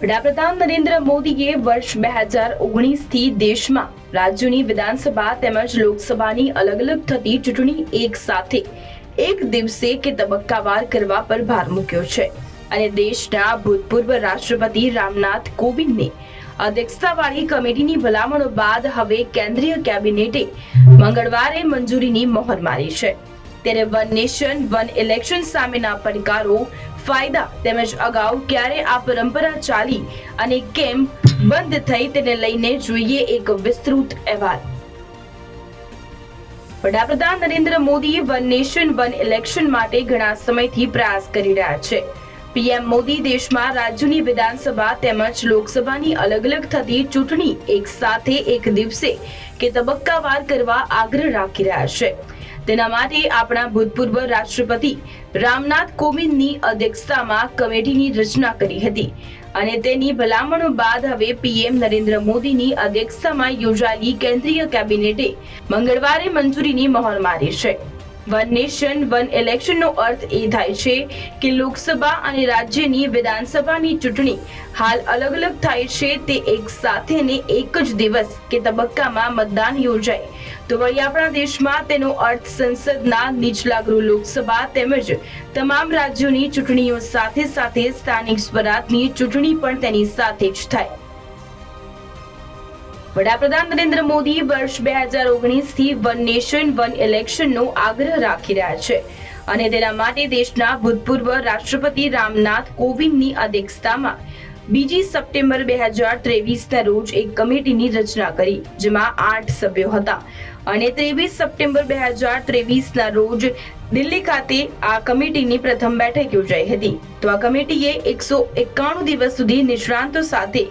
વડાપ્રધાન નરેન્દ્ર મોદીએ વર્ષ બે હજાર ઓગણીસથી દેશમાં રાજ્યોની વિધાનસભા તેમજ લોકસભાની અલગ અલગ થતી ચૂંટણી એક સાથે એક દિવસે કે તબક્કાવાર કરવા પર ભાર મૂક્યો છે. અને દેશના ભૂતપૂર્વ રાષ્ટ્રપતિ રામનાથ કોવિંદને અધ્યક્ષતાવાળી કમિટીની ભલામણો બાદ હવે કેન્દ્રીય કેબિનેટે મંગળવારે મંજૂરીની મહોર મારી છે. ત્યારે વન નેશન, વન ઇલેક્શન સામેના પડકારો, ફાયદા તેમજ અગાઉ ક્યારે આ પરંપરા ચાલી અને કેમ બંધ થઈ તેને લઈને જોઈએ એક વિસ્તૃત અહેવાલ. વડાપ્રધાન Narendra Modi one nation, one election માટે ઘણા સમયથી પ્રયાસ કરી રહ્યા છે. પીએમ મોદી દેશમાં રાજ્યની વિધાનસભા તેમજ લોકસભાની અલગ અલગ થતી ચૂંટણી એક સાથે એક દિવસે કે તબક્કાવાર કરવા આગ્રહ રાખી રહ્યા છે. તેના માટે આપણા ભૂતપૂર્વ રાષ્ટ્રપતિ રામનાથ કોવિંદની અધ્યક્ષતામાં કમિટીની રચના કરી હતી અને તેની ભલામણો બાદ હવે પીએમ નરેન્દ્ર મોદીની અધ્યક્ષતામાં યોજાયેલી કેન્દ્રીય કેબિનેટે મંગળવારે મંજૂરીની મહોર મારી છે. વન નેશન, વન ઇલેક્શનનો અર્થ એ થાય છે કે લોકસભા અને રાજ્યની વિધાનસભાની ચૂંટણી હાલ અલગ અલગ થાય છે તે એક સાથે ને એક જ દિવસ કે તબક્કામાં મતદાન યોજાય. તો વળી આપણા દેશમાં, તેનો અર્થ સંસદના નીચલા ગૃહ લોકસભા તેમજ તમામ રાજ્યોની ચૂંટણીઓ સાથે સાથે સ્થાનિક સ્વરાજની ચૂંટણી પણ તેની સાથે જ થાય. વડાપ્રધાન નરેન્દ્ર મોદી વર્ષ બે હજાર ઓગણીસથી વન નેશન, વન ઇલેક્શનનો આગ્રહ રાખી રહ્યા છે અને તેના માટે દેશના ભૂતપૂર્વ રાષ્ટ્રપતિ રામનાથ કોવિંદની અધ્યક્ષતામાં બીજી સપ્ટેમ્બર બે હજાર ત્રેવીસના રોજ એક કમિટીની રચના કરી, જેમાં આઠ સભ્યો હતા. અને ત્રેવીસ સપ્ટેમ્બર બે હજાર ત્રેવીસના રોજ દિલ્હી ખાતે આ કમિટીની પ્રથમ બેઠક યોજાઈ હતી. તો આ કમિટીએ એકસો એકાણું દિવસ સુધી નિષ્ણાંતો સાથે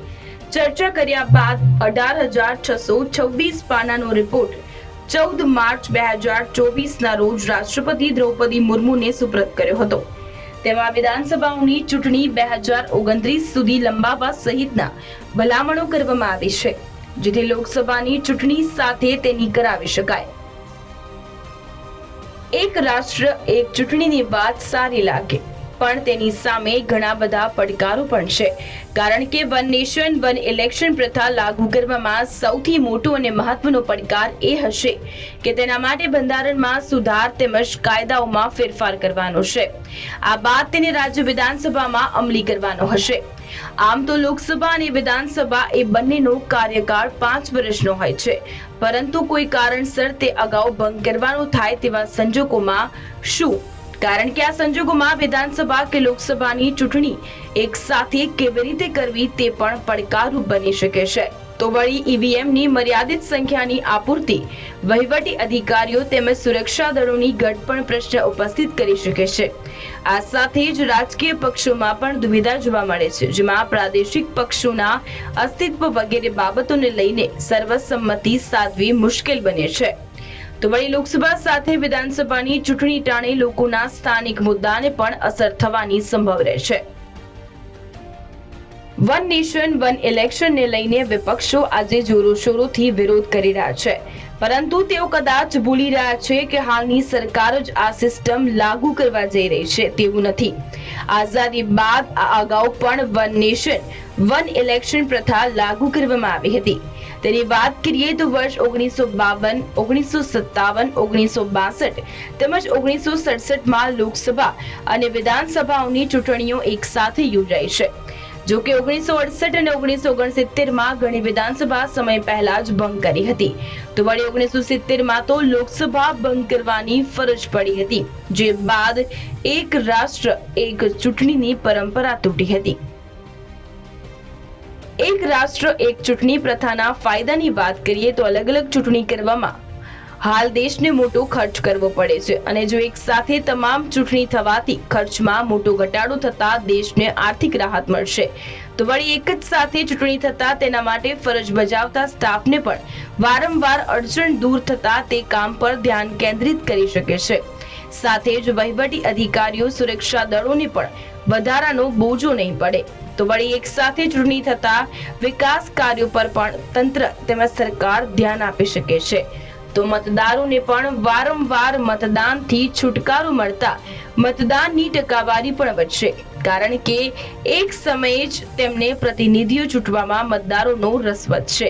ચર્ચા કર્યા બાદ અઢાર હજાર છસો છવ્વીસ પાનાનો રિપોર્ટ ચૌદ માર્ચ બે હજાર ચોવીસના રોજ રાષ્ટ્રપતિ દ્રૌપદી મુર્મુને સુપ્રત કર્યો હતો. તેમાં વિધાનસભાઓની ચૂંટણી બે હજાર ઓગણત્રીસ સુધી લંબાવવા સહિતના ભલામણો કરવામાં આવી છે, જેથી લોકસભાની ચૂંટણી સાથે તેની કરાવી શકાય. એક રાષ્ટ્ર એક ચૂંટણીની વાત સારી લાગે પણ તેની સામે ઘણા બધા પડકારો પણ છે. કારણ કે વન નેશન, વન ઇલેક્શન પ્રથા લાગુ કરવામાં સૌથી મોટો અને મહત્વનો પડકાર એ હશે કે તેના માટે બંધારણમાં સુધાર તેમજ કાયદાઓમાં ફેરફાર કરવાનો છે. આ બાદ તેને રાજ્ય વિધાનસભામાં અમલી કરવાનો હશે. આમ તો લોકસભા અને વિધાનસભા એ બંનેનો કાર્યકાળ પાંચ વર્ષનો હોય છે. પરંતુ કોઈ કારણસર તે અગાઉ ભંગ કરવાનો થાય તેવા સંજોગોમાં શું કારણ કે આ સંજોગોમાં વિધાનસભા કે લોકસભાની ચૂંટણી એક સાથે કેવી રીતે કરવી તે પણ પડકારરૂપ બની શકે છે. તો વળી ઈવીએમની મર્યાદિત સંખ્યાની આપૂર્તિ વહીવટી અધિકારીઓ તેમજ સુરક્ષા દળોની ઘટ પણ પ્રશ્ન ઉપસ્થિત કરી શકે છે. આ સાથે જ રાજકીય પક્ષોમાં પણ દુવિધા જોવા મળે છે, જેમાં પ્રાદેશિક પક્ષોના અસ્તિત્વ વગેરે બાબતોને લઈને સર્વસંમતિ સાધવી મુશ્કેલ બને છે. તો વળી લોકસભા સાથે વિધાનસભાની ચૂંટણી ટાણે લોકોના સ્થાનિક મુદ્દાને પણ અસર થવાની સંભવ રહેશે વન નેશન, વન ઇલેક્શનને લઈને વિપક્ષો આજે જોરોશોરોથી વિરોધ કરી રહ્યા છે. પરંતુ તેઓ કદાચ ભૂલી રહ્યા છે કે હાલની સરકાર જ આ સિસ્ટમ લાગુ કરવા જઈ રહી છે તેવું નથી. આઝાદી બાદ અગાઉ પણ વન નેશન, વન ઇલેક્શન પ્રથા લાગુ કરવામાં આવી હતી. તેની વાત કરીએ તો વર્ષ ઓગણીસો બાવન, ઓગણીસો સત્તાવન, ઓગણીસો બાસઠ તેમજ ઓગણીસો સડસઠમાં લોકસભા અને વિધાનસભાઓની ચૂંટણીઓ એક સાથે યોજાઈ છે. જો કે ઓગણીસો અડસઠ અને ઓગણીસો ઓગણસિત્તેરમાં ઘણી વિધાનસભા સમય પહેલા જ ભંગ કરી હતી. તો વળી ઓગણીસો સિત્તેરમાં તો લોકસભા ભંગ કરવાની ફરજ પડી હતી, જે બાદ એક રાષ્ટ્ર, એક ચૂંટણીની પરંપરા તૂટી હતી. એક રાષ્ટ્ર, એક ચૂંટણી પ્રથાના ફાયદાની વાત કરીએ તો અલગ અલગ ચૂંટણી કરવામાં હાલ દેશને મોટો ખર્ચ કરવો પડે છે અને જો એક સાથે તમામ ચૂંટણી થવાથી ખર્ચમાં મોટો ઘટાડો થતા દેશને આર્થિક રાહત મળશે. તો વળી એક જ સાથે ચૂંટણી થતા તેના માટે ફરજ બજાવતા સ્ટાફને પણ વારંવાર અડચણ દૂર થતા તે કામ પર ધ્યાન કેન્દ્રિત કરી શકે છે. સાથે જ વહીવટી અધિકારીઓ, સુરક્ષા દળોને પણ વધારાનો બોજો નહીં પડે. તો વળી એક સાથે ચૂંટણી થતા વિકાસ કાર્યો પર પણ તંત્ર તેમજ સરકાર ધ્યાન આપી શકે છે. તો મતદારોને પણ વારંવાર મતદાનથી છુટકારો મળતા મતદાનની ટકાવારી પણ વધશે. કારણ કે એક સમયે જ તેમને પ્રતિનિધિઓ ચૂંટવામાં મતદારોનો રસ વધશે.